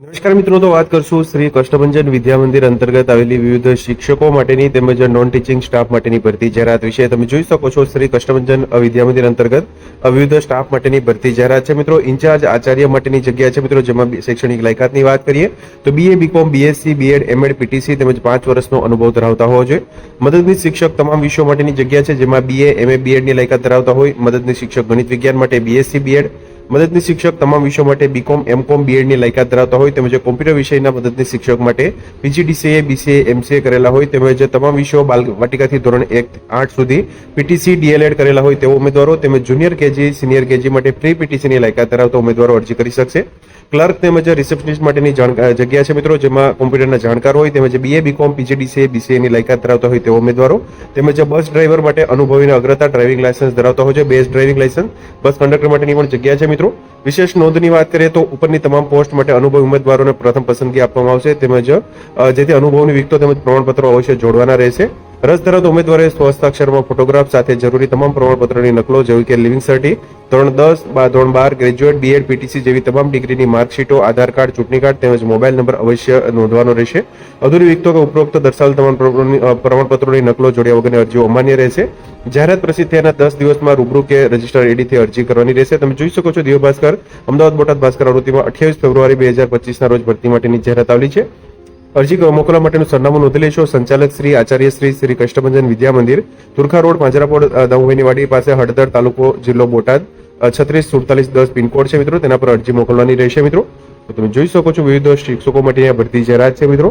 નમસ્કાર મિત્રો, તો વાત કરશું શ્રી કષ્ટભંજન વિદ્યા મંદિર અંતર્ગત આવેલી વિવિધ શિક્ષકો માટેની તેમજ નોન ટીચિંગ સ્ટાફ માટેની ભરતી જાહેરાત વિશે તમે જોઈ શકો છો શ્રી કષ્ટભંજન વિદ્યા મંદિર અંતર્ગત વિવિધ સ્ટાફ માટેની ભરતી જાહેરાત છે. મિત્રો, ઇન્ચાર્જ આચાર્ય માટેની જગ્યા છે. મિત્રો, જેમાં શૈક્ષણિક લાયકાતની વાત કરીએ, તો BA BCom BSc BEd MEd PTC તેમજ પાંચ વર્ષનો અનુભવ ધરાવતા હોવો જોઈએ. મદદનીશ શિક્ષક તમામ વિષયો માટેની જગ્યા છે, જેમાં બીએ એમએ બીએડની લાયકાત ધરાવતા હોય. મદદનીશ શિક્ષક ગણિત વિજ્ઞાન માટે બીએસસી બીએડ મદદની શિક્ષક તમામ વિષયો માટે બીકોમ એમકોમ બીએડની લાયકાત ધરાવતા હોય તેમજ કોમ્પ્યુટર વિષયના મદદની શિક્ષક માટે પીજીડીસીએ બીસીએ એમસીએ કરેલા હોય તેમજ તમામ વિષયો બાલ વાટિકાથી ધોરણ એક આઠ સુધી પીટીસી ડીએલએડ કરેલા હોય તેવા ઉમેદવારો તેમજ જુનિયર કેજી સિનિયર કેજી માટે પ્રી પીટીસીની લાયકાત ધરાવતા ઉમેદવારો અરજી કરી શકશે. ક્લર્ક તેમજ રિસેપ્શનિસ્ટ માટેની જગ્યા છે મિત્રો, જેમાં કોમ્પ્યુટરના જાણકાર હોય તેમજ બીએ બીકોમ પીજીડીસીએ બીસીએની લાયકાત ધરાવતા હોય તેવા ઉમેદવારો તેમજ બસ ડ્રાઈવર માટે અનુભવીને અગ્રતા ડ્રાઇવિંગ લાયસન્સ ધરાવતા હોય છે. Best driving licence bus conductor માટેની પણ જગ્યા છે મિત્રો, વિશેષ નોંધની વાત કરીએ તો ઉપરની તમામ પોસ્ટ માટે અનુભવી ઉમેદવારોને પ્રથમ પસંદગી આપવામાં આવશે. તેમજ જેથી અનુભવની વિગતો તેમજ પ્રમાણપત્રો અવશ્ય જોડવાના રહેશે. રસ ધરાવતા ઉમેદવારોએ સ્વહસ્તાક્ષરમાં ફોટોગ્રાફ સાથે જરૂરી તમામ પ્રમાણપત્રોની નકલો, જેવી કે લિવિંગ સર્ટી ધોરણ દસ બા, ધોરણ બાર, ગ્રેજ્યુએટ બીએડ પીટીસી જેવી તમામ ડિગ્રીની માર્કશીટો, આધાર કાર્ડ, ચૂંટણી કાર્ડ તેમજ મોબાઈલ નંબર અવશ્ય નોંધવાનો રહેશે. અધૂરી વિગતો કે ઉપરોક્ત દર્શાવેલ તમામ પ્રમાણપત્રોની- નકલો જોડ્યા વગરની અરજીઓ અમાન્ય રહેશે. જાહેરાત પ્રસિદ્ધ થયાના દસ દિવસમાં રૂબરૂ કે રજિસ્ટર એડીથી અરજી કરવાની રહેશે. તમે જોઈ શકો છો, દિવ્ય ભાસ્કર, અમદાવાદ બોટાદ ભાસ્કર આવૃત્તિમાં અઠ્યાવીસ ફેબ્રુઆરી બે હજાર પચીસના રોજ ભરતી માટેની જાહેરાત આવેલી છે. અરજી મોકલવા માટેનું સરનામું નોંધી લેશો. સંચાલક શ્રી, આચાર્ય શ્રી શ્રી કષ્ટભંજન વિદ્યા મંદિર, તુરખા રોડ, પાંજરાપોળ દમુભાઈની વાડી પાસે હળદર તાલુકો જિલ્લો બોટાદ છત્રીસ સુડતાલીસ દસ પિનકોડ છે મિત્રો. તેના પર અરજી મોકલવાની રહેશે મિત્રો. તો તમે જોઈ શકો છો વિવિધ શિક્ષકો માટે અહીંયા ભરતી જાહેરાત છે મિત્રો.